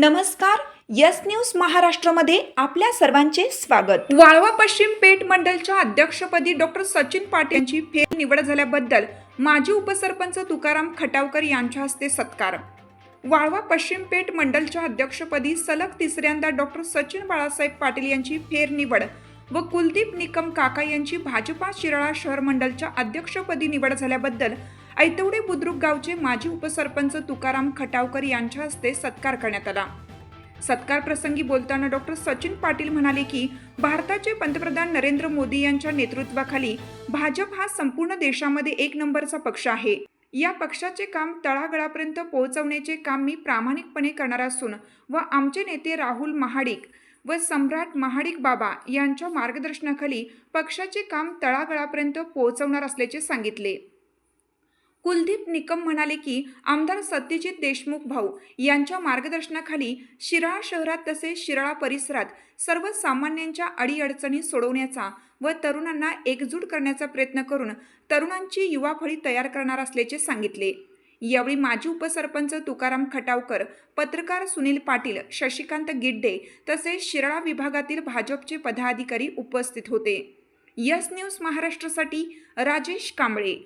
नमस्कार yes news महाराष्ट्रामध्ये आपल्या सर्वांचे स्वागत. वाळवा पश्चिम पेठ मंडलच्या अध्यक्षपदी डॉक्टर सचिन पाटील यांची फेर निवड झाल्याबद्दल माजी उपसरपंच तुकाराम खटावकर यांच्या हस्ते सत्कार. वाळवा पश्चिम पेठ मंडलच्या अध्यक्षपदी सलग तिसऱ्यांदा डॉक्टर सचिन बाळासाहेब पाटील यांची फेर निवड व कुलदीप निकम काका यांची भाजपा शिराळा शहर मंडलच्या अध्यक्षपदी निवड झाल्याबद्दल ऐतवडे बुद्रुक गावचे माजी उपसरपंच तुकाराम खटावकर यांच्या हस्ते सत्कार करण्यात आला. सत्कार प्रसंगी बोलताना डॉक्टर सचिन पाटील म्हणाले की भारताचे पंतप्रधान नरेंद्र मोदी यांच्या नेतृत्वाखाली भाजप हा संपूर्ण देशामध्ये एक नंबरचा पक्ष आहे. या पक्षाचे काम तळागळापर्यंत पोहोचवण्याचे काम मी प्रामाणिकपणे करणार असून व आमचे नेते राहुल महाडिक व सम्राट महाडिक बाबा यांच्या मार्गदर्शनाखाली पक्षाचे काम तळागळापर्यंत पोहोचवणार असल्याचे सांगितले. कुलदीप निकम म्हणाले की आमदार सत्यजित देशमुख भाऊ यांच्या मार्गदर्शनाखाली शिराळा शहरात तसेच शिराळा परिसरात सर्वसामान्यांच्या अडीअडचणी सोडवण्याचा व तरुणांना एकजूट करण्याचा प्रयत्न करून तरुणांची युवा फळी तयार करणार असल्याचे सांगितले. यावेळी माजी उपसरपंच तुकाराम खटावकर पत्रकार सुनील पाटील शशिकांत गिड्डे तसेच शिराळा विभागातील भाजपचे पदाधिकारी उपस्थित होते. यस न्यूज महाराष्ट्रासाठी राजेश कांबळे.